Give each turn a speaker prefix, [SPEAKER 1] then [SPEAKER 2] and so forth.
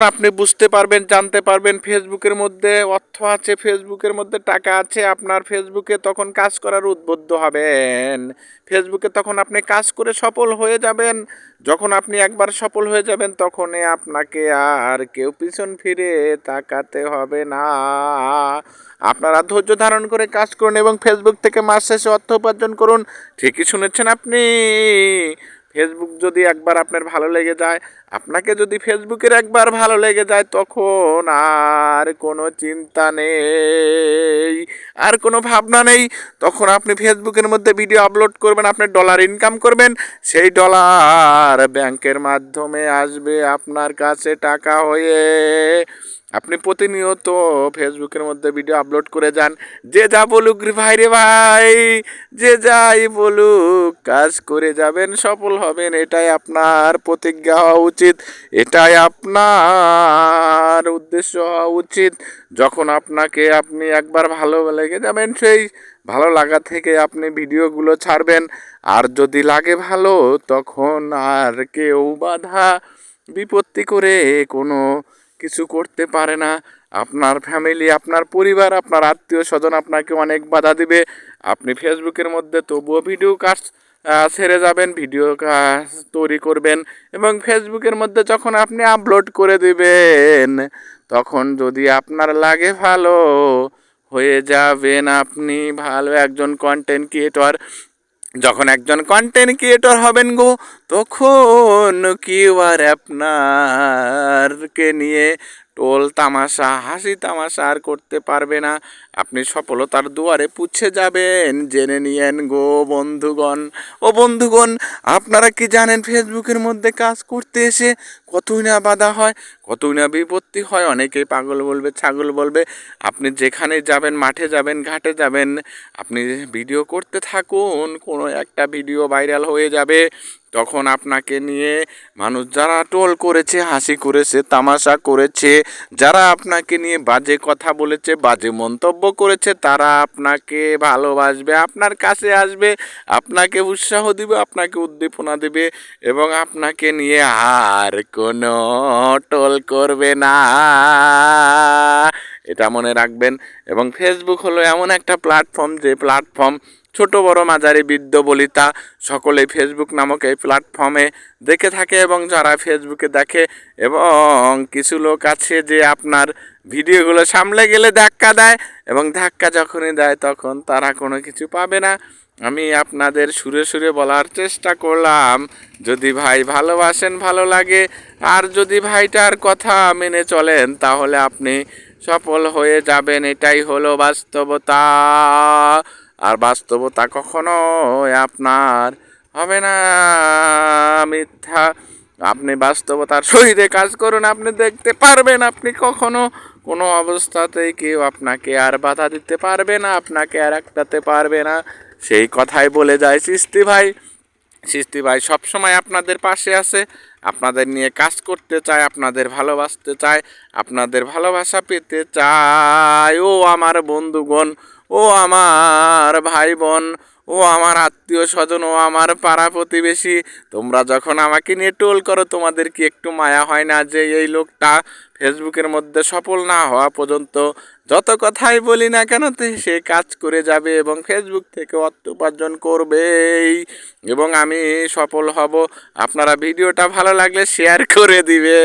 [SPEAKER 1] আপনি বুঝতে পারবেন, জানতে পারবেন ফেসবুকের মধ্যে অর্থ আছে, ফেসবুকের মধ্যে টাকা আছে, আপনার ফেসবুকে তখন কাজ করার উদ্বুদ্ধ হবেন। ফেসবুকে তখন আপনি কাজ করে সফল হয়ে যাবেন। যখন আপনি একবার সফল হয়ে যাবেন, তখনই আপনাকে আর কেউ পিছন ফিরে তাকাতে হবে না। আপনারা ধৈর্য ধারণ করে কাজ করুন এবং ফেসবুক থেকে মাস শেষে অর্থ উপার্জন করুন। ঠিকই শুনেছেন আপনি। ফেসবুক যদি একবার আপনার ভালো লেগে যায়, আপনাকে যদি ফেসবুকের একবার ভালো লেগে যায়, তখন আর কোনো চিন্তা নেই। আর কোনো ভাবনা নেই, তখন আপনি ফেসবুকের মধ্যে ভিডিও আপলোড করবেন আপনি ডলার ইনকাম করবেন, সেই ডলার ব্যাংকের মাধ্যমে আসবে আপনার কাছে টাকা হয়ে। আপনি প্রতিনিয়ত ফেসবুকের মধ্যে ভিডিও আপলোড করে যান। যে যা বলুক রে ভাই রে ভাই, যে যাই বলুক, কাজ করে যাবেন, সফল হবেন, এটাই আপনার প্রতিজ্ঞা হওয়া উচিত। এটাই আপনার উদ্দেশ্য হওয়া উচিত। যখন আপনাকে আপনি একবার ভালো লেগে যাবেন, সেই ভালো লাগা থেকে আপনি ভিডিওগুলো ছাড়বেন। আর যদি লাগে ভালো, তখন আর কেউ বাধা বিপত্তি করে কোনো কিছু করতে পারে না। আপনার ফ্যামিলি আপনার পরিবার, আপনার আত্মীয় স্বজন আপনাকে অনেক বাধা দিবে। আপনি ফেসবুকের মধ্যে তবুও ভিডিও কাজ ছেড়ে যাবেন ভিডিও কাজ তৈরি করবেন এবং ফেসবুকের মধ্যে যখন আপনি আপলোড করে দিবেন, তখন যদি আপনার লাগে ভালো হয়ে যাবেন। আপনি ভালো একজন কন্টেন্ট ক্রিয়েটর যখন একজন কন্টেন্ট ক্রিয়েটর হবেন গো তখন কেউ আর আপনারকে নিয়ে টোল তামাশা, হাসি তামাশা আর করতে পারবে না। আপনি সফলতার দুয়ারে পুছে যাবেন, জেনে নিয়েন গো বন্ধুগণ। ও বন্ধুগণ, আপনারা কি জানেন ফেসবুকের মধ্যে কাজ করতে এসে কতই না বাধা হয়, কতই না বিপত্তি হয়? অনেকেই পাগল বলবে, ছাগল বলবে, আপনি যেখানে যাবেন, মাঠে যাবেন, ঘাটে যাবেন, আপনি ভিডিও করতে থাকুন, কোনো একটা ভিডিও ভাইরাল হয়ে যাবে। তখন আপনাকে নিয়ে মানুষ যারা টোল করেছে, হাসি করেছে, তামাশা করেছে, যারা আপনাকে নিয়ে বাজে কথা বলেছে, বাজে মন্তব্য করেছে, তারা আপনাকে ভালোবাসবে, আপনার কাছে আসবে, আপনাকে উৎসাহ দিবে, আপনাকে উদ্দীপনা দেবে এবং আপনাকে নিয়ে আর কোনো টোল করবে না। এটা মনে রাখবেন এবং ফেসবুক হলো এমন একটা প্ল্যাটফর্ম যে প্ল্যাটফর্ম ছোট বড় মাঝারি বৃদ্ধ বলিতা সকলেই ফেসবুক নামক এই প্ল্যাটফর্মে দেখে থাকে এবং যারা ফেসবুকে দেখে এবং কিছু লোক আছে যে আপনার ভিডিওগুলো সামলে গেলে ধাক্কা দেয় এবং ধাক্কা যখনই দেয় তখন তারা কোনো কিছু পাবে না। আমি আপনাদের সুরে সুরে বলার চেষ্টা করলাম। যদি ভাই ভালোবাসেন, ভালো লাগে। আর যদি ভাইটার কথা মেনে চলেন, তাহলে আপনি সফল হয়ে যাবেন। এটাই হলো বাস্তবতা। আর বাস্তবতা কখনো আপনার হবে না। মিথ্যা। আপনি বাস্তবতার সহিতে কাজ করুন, আপনি দেখতে পারবেন, আপনি কখনো কোনো অবস্থাতেই কেউ আপনাকে আর বাধা দিতে পারবে না, আপনাকে আর একটাতে পারবে না। সেই কথাই বলে যায় সৃষ্টি ভাই। সৃষ্টি ভাই সবসময় আপনাদের পাশে আছে, আপনাদের নিয়ে কাজ করতে চায়, আপনাদের ভালোবাসতে চায়, আপনাদের ভালোবাসা পেতে চায়। ও আমার বন্ধুগণ ও আমার ভাই বোন ও আমার আত্মীয় স্বজন ও আমার পাড়া প্রতিবেশী, তোমরা যখন আমাকে নিয়ে টোল করো, তোমাদের কি একটু মায়া হয় না যে এই লোকটা ফেসবুকের মধ্যে সফল না হওয়া পর্যন্ত যত কথাই বলি না কেন সে কাজ করে যাবে এবং ফেসবুক থেকে অর্থ উপার্জন করবেই। এবং আমি সফল হব। আপনারা ভিডিওটা ভালো লাগলে শেয়ার করে দিবে।